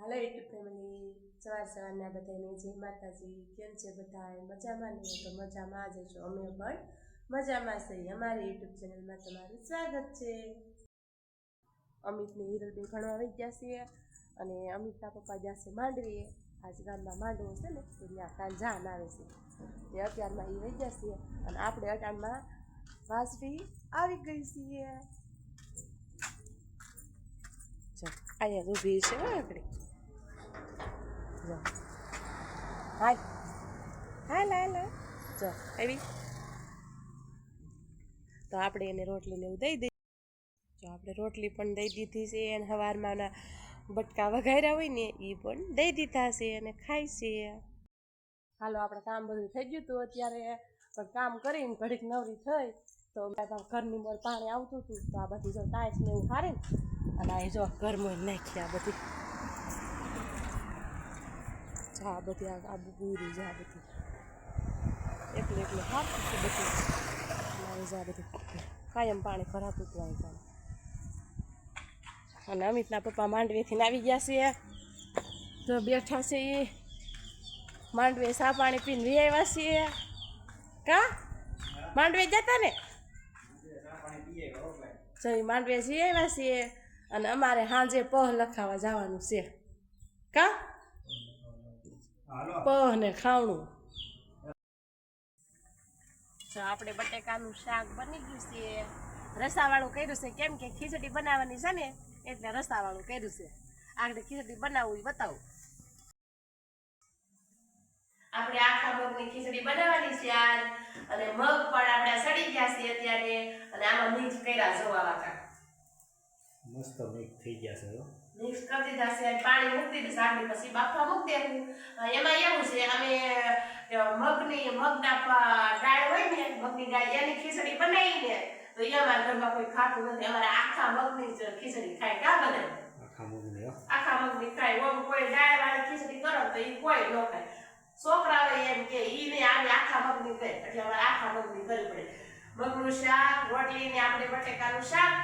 હાલો YouTube family સવાર સવારના બધાને જય માતાજી, કેમ છે બધા મજામાં નહીં તો મજામાં જ છો અમે પણ. મજામાં છીએ અમારી યુટ્યુબ ચેનલમાં તમારું સ્વાગત છે. અમિતને હિરલબેન ભણવા આવી ગયા છીએ અને અમિતના પપ્પા ગયા છે માંડવીએ આજ ગામમાં માંડવો છે ને, તો ત્યાં કાલ જાન આવે છે. તે અત્યારમાં એ વહી ગયા છીએ અને આપણે અટાણમાં વાસવી આવી ગઈ છીએ. અહીંયા ઊભી છે આગળ. જો. હાલ. હાલ હાલ હાલ. જો, આવી. તો આપણે એને રોટલીને એવું દઈ દઈએ જો, આપણે રોટલી પણ દઈ દીધી છે અને સવારમાં બટકા વઘાર્યા હોય ને એ પણ દઈ દીધા છે અને ખાય છે. હાલો, આપણે કામ બધું થઈ ગયું હતું અત્યારે, પણ કામ કરીને ઘડીક નવરી થઈ. તો ઘરની મોર પાણી આવતું હતું, તો આ બધી જો ટાઈસ ને એવું હારે અને આ જો ઘરમાં નાખી આ બધી. જો બધી આ આ પૂરી છે બધી. એટલે એટલે હાથું છે બધું. મારે આ બધું. કાયમ પાણી હતું આવી પણ અને અમિતના પપ્પા માંડવીથી આવી ગયા છે. તો બેઠા છે એ. માંડવે સા પાણી પીને વી આવ્યા છીએ કા? માંડવે જતા ને? જઈ માંડવે જઈ આવ્યા છીએ અને અમારે સાંજે પહ લખાવા જવાનું છે. કા? પહ ને ખાવણું આપણે બટેકાનું શાક બની ગયું છે. રસાવાળું કર્યું છે. કેમ કે ખીચડી બનાવવાની છે ને એટલે રસાવાળું કર્યું છે. આગળ ખીચડી બનાવવું એ બતાવું. આપણે આખા મગની ખીચડી બનાવવાની છે આજ. અને મગ પણ આપણે સડી ગયા છે અત્યારે. અને આમાં મીઠ કર્યા જોવા વાકા મસ્ત મિક્સ થઈ ગયા છે હો. મિક્સ કરી દીધા છે પાણી મૂકી દીધું સાંભળી પછી બાફવા મૂકી દેવું એમાં એવું છે અમે મગની મગના દાળ હોય ને મગની દાળ એની ખીચડી બનાવીને તો એ અમારા ઘરમાં કોઈ ખાતું નથી. અમારે આખા મગની જ ખીચડી ખાય કા બધા આખા મગની આખા મગની ખાય. ઓમ કોઈ દાળ વાળી ખીચડી કરો તો એ કોઈ ન ખાય. છોકરા હોય એમ કે ઈ ને આવી આખા મગની કરે એટલે અમારે આખા મગની કરવી પડે. મગનું શાક રોટલી ને આપણે બટેકાનું શાક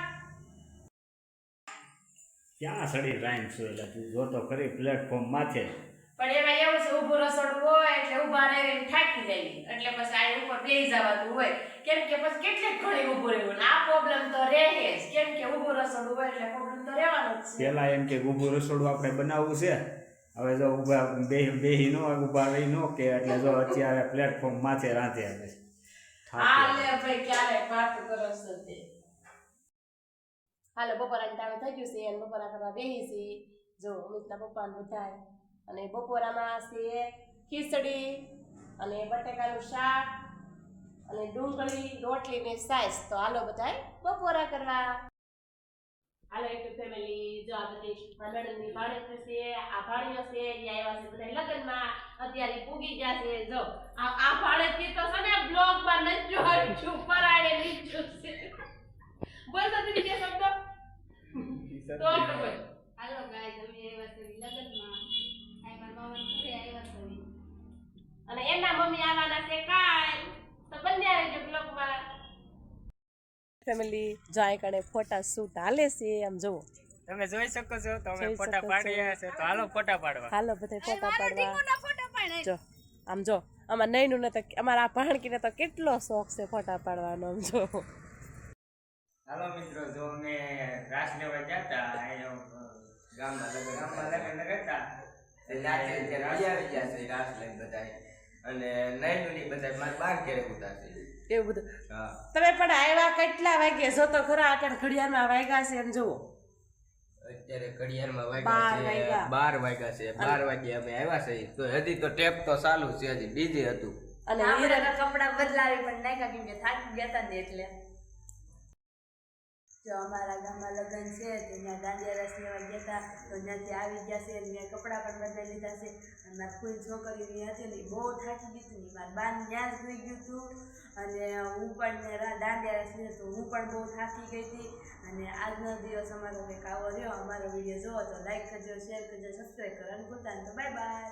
ક્યાં સડી રાઈન છું એટલે તું જોતો ખરી પ્લેટફોર્મ માથે. પણ એમાં એવું છે ઊભું રસોડું હોય એટલે ઊભા રહીને થાકી જાય. એટલે પછી આ ઉપર બેસી જવાનું હોય. કેમ કે પછી કેટલી ઘણી ઊભું રહેવું આ પ્રોબ્લેમ તો રહે જ. કેમ કે ઊભું રસોડું હોય એટલે પ્રોબ્લેમ તો રહેવાનો જ છે. પેલા એમ કે ઊભું રસોડું આપણે બનાવવું છે. હવે જો ઊભા બે બેહી નો ઊભા રહી નો કે એટલે જો અત્યારે પ્લેટફોર્મ માથે રાંધે આવે. હા લે ભાઈ ક્યારે વાત કરો છો તે. હાલો, બપોરાની ટાણું થઈ ગયું છે અને બપોરા કરવા બેસી છીએ જો, અમિતના પપ્પાને બધાય અને બપોરામાં છે ખીચડી અને બટેકાનું શાક અને ડુંગળી, રોટલી ને સાઈસ. તો હાલો બધાય બપોરા કરવા. હાલો એક ફેમિલી જો આ બધી નણંદની ભાણેજ છે, આ ભાણીઓ છે એ આવ્યા છે બધા લગ્નમાં. અત્યારે પૂગી ગયા છે. જો, આ આ ભાણેજથી તો છે ને બ્લોગમાં નજ્જો છું આડે નીચું છે. બોલ તો શબ્દ તો હાલો ગાઈસ અમે આવ્યા છે લગ્નમાં આ મારા મામા ઘરે આવ્યા છે અને એના મમ્મી આવવાના છે કાલ તો બંને આવી જો બ્લોગમાં ફેમિલી જાય કણે ફોટા શૂટ હાલે છે આમ જોવો તમે જોઈ શકો છો તો અમે ફોટા શકો પાડી છો. તો હાલો ફોટા પાડવા હાલો બધા ફોટા પાડવા જો આમ જો આમાં નૈનું ને તો અમારા આ ભાણકીને તો કેટલો શોખ છે ફોટા પાડવાનો આમ જો હાલો મિત્રો જો અમે રાસ લેવા અહીંયા ગામમાં લગ્ન ગામમાં લગ્ન રહેતા. રાત્રે તે રજા આવી છે રાસ લઈને બધાય અને નૈનુની બધા મારા બાર ઘેરે ઉતા છે. એવું બધું? તમે પણ આવ્યા કેટલા વાગ્યા? જો તો ખરા આટણ ઘડિયાળમાં વાગ્યા છે એમ જુઓ. અત્યારે ઘડિયાળમાં માં વાગ્યા. છે બાર વાગ્યા છે બાર વાગે અમે આવ્યા છે. તો હજી તો ટેપ તો ચાલુ છે હજી બીજી હતું. અને કપડા બદલાવી પણ નાખ્યા કેમ કે થાકી ગયા હતા ને એટલે. જો અમારા ગામમાં લગ્ન છે, તો ત્યાં દાંડિયા રસ લેવા ગયા હતા. તો ત્યાંથી આવી ગયા છે મેં કપડાં પણ બદલાઈ લીધા છે. અને મારી કોઈ છોકરી ની હતી ને બહુ થાકી ગઈ હતી મારા બાન ત્યાં જ સુઈ ગયું હતું. અને હું પણ દાંડિયારસ લીધો તો હું પણ બહુ થાકી ગઈ હતી. અને આજનો દિવસ અમારો કંઈક આવો રહ્યો. અમારો વીડિયો જોવો તો લાઈક કરજો શેર કરજો સબસ્ક્રાઈબ કરો અને પોતાને તો બાય બાય